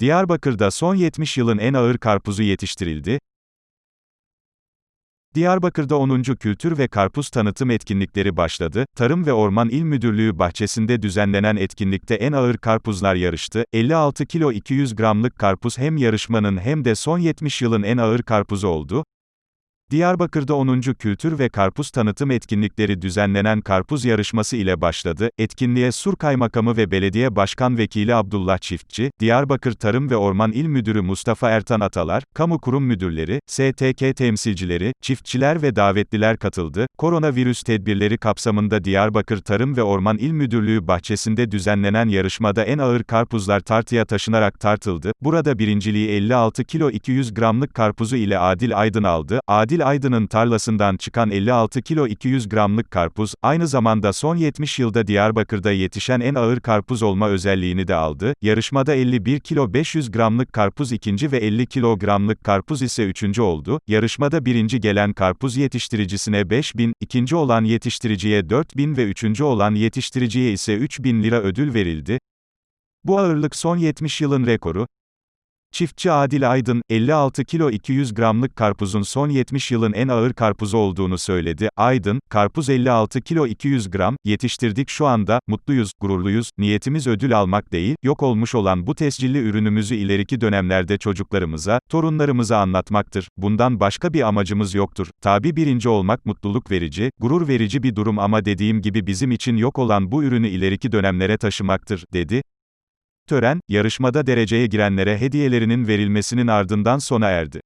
Diyarbakır'da son 70 yılın en ağır karpuzu yetiştirildi. Diyarbakır'da 10. Kültür ve Karpuz Tanıtım Etkinlikleri başladı. Tarım ve Orman İl Müdürlüğü bahçesinde düzenlenen etkinlikte en ağır karpuzlar yarıştı. 56 kilo 200 gramlık karpuz hem yarışmanın hem de son 70 yılın en ağır karpuzu oldu. Diyarbakır'da 10. Kültür ve Karpuz Tanıtım Etkinlikleri düzenlenen karpuz yarışması ile başladı. Etkinliğe Sur Kaymakamı ve Belediye Başkan Vekili Abdullah Çiftçi, Diyarbakır Tarım ve Orman İl Müdürü Mustafa Ertan Atalar, kamu kurum müdürleri, STK temsilcileri, çiftçiler ve davetliler katıldı. Koronavirüs tedbirleri kapsamında Diyarbakır Tarım ve Orman İl Müdürlüğü bahçesinde düzenlenen yarışmada en ağır karpuzlar tartıya taşınarak tartıldı. Burada birinciliği 56 kilo 200 gramlık karpuzu ile Adil Aydın aldı. Adil Aydın'ın tarlasından çıkan 56 kilo 200 gramlık karpuz, aynı zamanda son 70 yılda Diyarbakır'da yetişen en ağır karpuz olma özelliğini de aldı. Yarışmada 51 kilo 500 gramlık karpuz ikinci ve 50 kilogramlık karpuz ise üçüncü oldu. Yarışmada birinci gelen karpuz yetiştiricisine 5000, ikinci olan yetiştiriciye 4000 ve üçüncü olan yetiştiriciye ise 3000 lira ödül verildi. Bu ağırlık son 70 yılın rekoru. Çiftçi Adil Aydın, 56 kilo 200 gramlık karpuzun son 70 yılın en ağır karpuzu olduğunu söyledi. Aydın, karpuz 56 kilo 200 gram, yetiştirdik şu anda, mutluyuz, gururluyuz, niyetimiz ödül almak değil, yok olmuş olan bu tescilli ürünümüzü ileriki dönemlerde çocuklarımıza, torunlarımıza anlatmaktır. Bundan başka bir amacımız yoktur. Tabi birinci olmak mutluluk verici, gurur verici bir durum ama dediğim gibi bizim için yok olan bu ürünü ileriki dönemlere taşımaktır, dedi. Tören, yarışmada dereceye girenlere hediyelerinin verilmesinin ardından sona erdi.